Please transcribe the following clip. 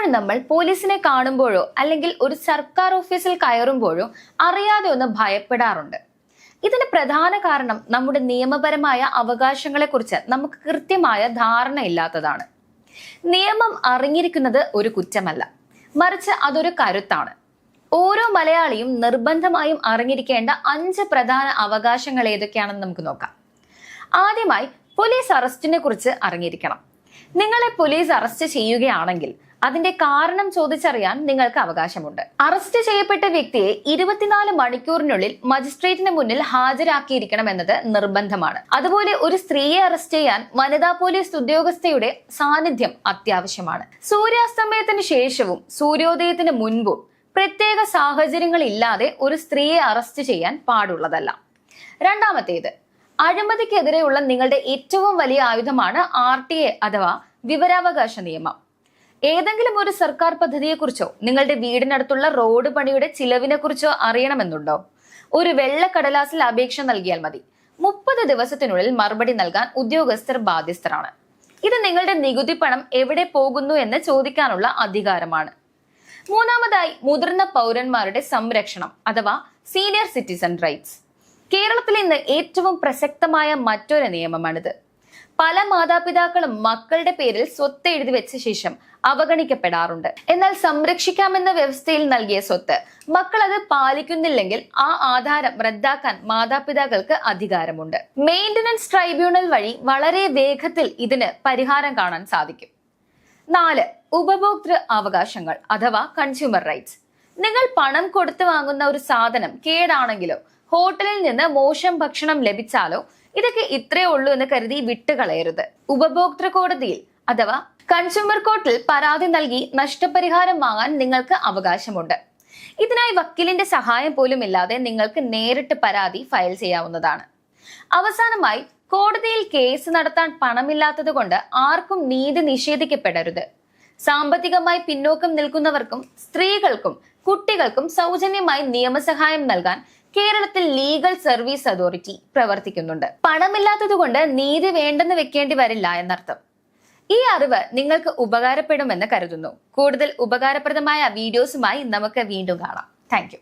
പലപ്പോഴും നമ്മൾ പോലീസിനെ കാണുമ്പോഴോ അല്ലെങ്കിൽ ഒരു സർക്കാർ ഓഫീസിൽ കയറുമ്പോഴോ അറിയാതെ ഒന്ന് ഭയപ്പെടാറുണ്ട്. ഇതിന് പ്രധാന കാരണം നമ്മുടെ നിയമപരമായ അവകാശങ്ങളെക്കുറിച്ച് നമുക്ക് കൃത്യമായ ധാരണ ഇല്ലാത്തതാണ്. നിയമം അറിഞ്ഞിരിക്കുന്നത് ഒരു കുറ്റമല്ല. മറിച്ച് അതൊരു കരുത്താണ്. ഓരോ മലയാളിയും നിർബന്ധമായും അറിഞ്ഞിരിക്കേണ്ട അഞ്ച് പ്രധാന അവകാശങ്ങൾ ഏതൊക്കെയാണെന്ന് നമുക്ക് നോക്കാം. ആദ്യമായി പോലീസ് അറസ്റ്റിനെ കുറിച്ച് അറിഞ്ഞിരിക്കണം. നിങ്ങളെ പോലീസ് അറസ്റ്റ് ചെയ്യുകയാണെങ്കിൽ അതിന്റെ കാരണം ചോദിച്ചറിയാൻ നിങ്ങൾക്ക് അവകാശമുണ്ട്. അറസ്റ്റ് ചെയ്യപ്പെട്ട വ്യക്തിയെ ഇരുപത്തിനാല് മണിക്കൂറിനുള്ളിൽ മജിസ്ട്രേറ്റിന് മുന്നിൽ ഹാജരാക്കിയിരിക്കണം എന്നത് നിർബന്ധമാണ്. അതുപോലെ ഒരു സ്ത്രീയെ അറസ്റ്റ് ചെയ്യാൻ വനിതാ പോലീസ് ഉദ്യോഗസ്ഥയുടെ സാന്നിധ്യം അത്യാവശ്യമാണ്. സൂര്യാസ്തമയത്തിന് ശേഷവും സൂര്യോദയത്തിന് മുൻപും പ്രത്യേക സാഹചര്യങ്ങളില്ലാതെ ഒരു സ്ത്രീയെ അറസ്റ്റ് ചെയ്യാൻ പാടുള്ളതല്ല. രണ്ടാമത്തേത് അഴിമതിക്കെതിരെയുള്ള നിങ്ങളുടെ ഏറ്റവും വലിയ ആയുധമാണ് ആർ ടി എ അഥവാ വിവരാവകാശ നിയമം. ഏതെങ്കിലും ഒരു സർക്കാർ പദ്ധതിയെക്കുറിച്ചോ നിങ്ങളുടെ വീടിനടുത്തുള്ള റോഡ് പണിയുടെ ചിലവിനെ കുറിച്ചോ അറിയണമെന്നുണ്ടോ? ഒരു വെള്ള കടലാസിൽ അപേക്ഷ നൽകിയാൽ മതി. മുപ്പത് ദിവസത്തിനുള്ളിൽ മറുപടി നൽകാൻ ഉദ്യോഗസ്ഥർ ബാധ്യസ്ഥരാണ്. ഇത് നിങ്ങളുടെ നികുതി പണം എവിടെ പോകുന്നു എന്ന് ചോദിക്കാനുള്ള അധികാരമാണ്. മൂന്നാമതായി മുതിർന്ന പൗരന്മാരുടെ സംരക്ഷണം അഥവാ സീനിയർ സിറ്റിസൺ റൈറ്റ്സ്. കേരളത്തിൽ ഇന്ന് ഏറ്റവും പ്രസക്തമായ മറ്റൊരു നിയമമാണിത്. പല മാതാപിതാക്കളും മക്കളുടെ പേരിൽ സ്വത്ത് എഴുതി വെച്ച ശേഷം അവഗണിക്കപ്പെടാറുണ്ട്. എന്നാൽ സംരക്ഷിക്കാമെന്ന വ്യവസ്ഥയിൽ നൽകിയ സ്വത്ത് മക്കൾ അത് പാലിക്കുന്നില്ലെങ്കിൽ ആ ആധാരം റദ്ദാക്കാൻ മാതാപിതാക്കൾക്ക് അധികാരമുണ്ട്. മെയിന്റനൻസ് ട്രൈബ്യൂണൽ വഴി വളരെ വേഗത്തിൽ ഇതിന് പരിഹാരം കാണാൻ സാധിക്കും. നാല് ഉപഭോക്തൃ അവകാശങ്ങൾ അഥവാ കൺസ്യൂമർ റൈറ്റ്സ് നിങ്ങൾ പണം കൊടുത്തു വാങ്ങുന്ന ഒരു സാധനം കേടാണെങ്കിലോ ഹോട്ടലിൽ നിന്ന് മോശം ഭക്ഷണം ലഭിച്ചാലോ? ഇതൊക്കെ ഇത്രേ ഉള്ളൂ എന്ന് കരുതി വിട്ടുകളയരുത്. ഉപഭോക്തൃ കോടതിയിൽ അഥവാ കൺസ്യൂമർ കോർട്ടിൽ പരാതി നൽകി നഷ്ടപരിഹാരം വാങ്ങാൻ നിങ്ങൾക്ക് അവകാശമുണ്ട്. ഇതിനായി വക്കീലിന്റെ സഹായം പോലും ഇല്ലാതെ നിങ്ങൾക്ക് നേരിട്ട് പരാതി ഫയൽ ചെയ്യാവുന്നതാണ്. അവസാനമായി കോടതിയിൽ കേസ് നടത്താൻ പണമില്ലാത്തത് കൊണ്ട് ആർക്കും നീതി നിഷേധിക്കപ്പെടരുത്. സാമ്പത്തികമായി പിന്നോക്കം നിൽക്കുന്നവർക്കും സ്ത്രീകൾക്കും കുട്ടികൾക്കും സൗജന്യമായി നിയമസഹായം നൽകാൻ കേരളത്തിൽ ലീഗൽ സർവീസ് അതോറിറ്റി പ്രവർത്തിക്കുന്നുണ്ട്. പണമില്ലാത്തതുകൊണ്ട് നീതി വേണ്ടെന്ന് വെക്കേണ്ടി വരില്ല എന്നർത്ഥം. ഈ അറിവ് നിങ്ങൾക്ക് ഉപകാരപ്പെടുമെന്ന് കരുതുന്നു. കൂടുതൽ ഉപകാരപ്രദമായ വീഡിയോസുമായി നമുക്ക് വീണ്ടും കാണാം. താങ്ക്